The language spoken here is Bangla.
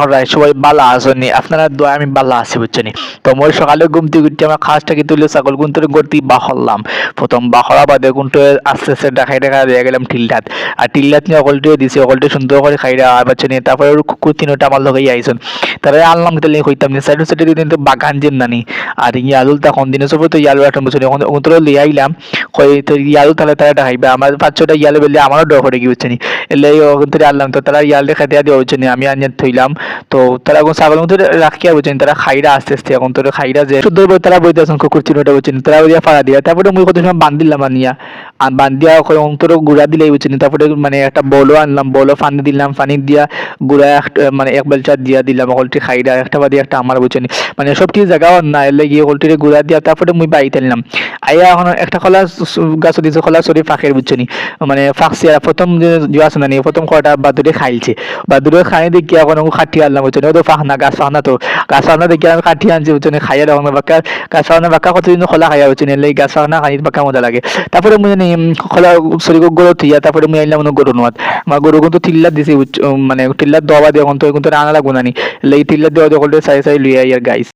হরাই সবাই বালা আসনি আপনারা দোয়া আমি বালা আছি বুঝছেনি। তো মই সকালে ঘুম থেকে আমার খাসটাকে তুলে ছাগল গুন্তরে গড়তেই বা হরলাম প্রথম বা হরা বাদে গুনটো আস্তে আস্তে দেখাই দেখা দিয়ে গেলাম টিল্লাত। আর টিল্লাত নিয়ে অকলটিও দিছি অকলটি সুন্দর করে খাইরা আর বাচ্চানি তারপরে ওর কুকুর তিনটা আমার লগে আইসন। তারা আনলাম তাহলে কইতাম না সাইড সাইডে দিন তো বাগান যেন নানি। আর ইয়ালুল তখন দিনে সব তো ইয়ালু একটা বুঝছেন এখন তোর লিয়ে আইলাম, কই তো ইয়ালু তাহলে তারা দেখাইবে। আমার পাঁচ ছটা ইয়ালে বেলে আমারও ডর করে গিয়ে বুঝছেনি। এলে থেকে আনলাম তো তারা ইয়ালে খাইতে দিয়ে বুঝছেনি আমি আনিয়ে থইলাম। তো তারা এখন ছাগল রাখি আর বলছেন তারা খাইরা আস্তে আস্তে এখন তোর খাইরা যে শুদ্ধ তারা বইতে আছেন কুকুর ওটা বলছেন তারা ওই ফাড়া দিয়া, তারপরে মুই কত সময় বান্ধিলাম আনিয়া। আর বান্ধিয়া অন্তর গুড়া দিলে বুঝছেন তারপরে মানে একটা বলো আনলাম বলো পানি দিলাম পানি দিয়া গুড়া মানে এক বেলচা দিয়া দিলাম হলটি খাইরা একটা বাদি একটা আমার বুঝছেন মানে সব কিছু জায়গাও না এলে গিয়ে হলটিরে গুড়া দিয়া তারপরে মুই বাইতে নিলাম আইয়া এখন একটা খোলা গাছ দিয়েছে খোলা সরি ফাঁকের বুঝছেনি মানে ফাঁকছে আর প্রথম যে জুয়া আছে না নি, প্রথম কটা বাদুরে খাইছে। বাদুরে খাই দেখি এখন খাটিয়ে আনলাম বুঝছেন ও তো ফাঁক না গাছ ফাঁক তো। গাছ ফাঁক না দেখি আমি কাটিয়ে আনছি বুঝছেন খাইয়া দেখুন বাক্কা গাছ ফাঁক না বাক্কা কতদিন খোলা খাইয়া বুঝছেন এলে গাছ ফাঁক না খাই বাক্কা মজা লাগে। তারপরে মুই খোলা, সরি, গরু থিয়া তারপরে মুই আইলাম অন্য গরু নোয়াত আমার গরু কিন্তু টিল্লা দিছি মানে টিল্লার দবা দিয়ে এখন তো কিন্তু আনালা রান্না লাগবো না নি এলে এই টিল্লার দেওয়া যখন সাই সাই আই আর গাইস।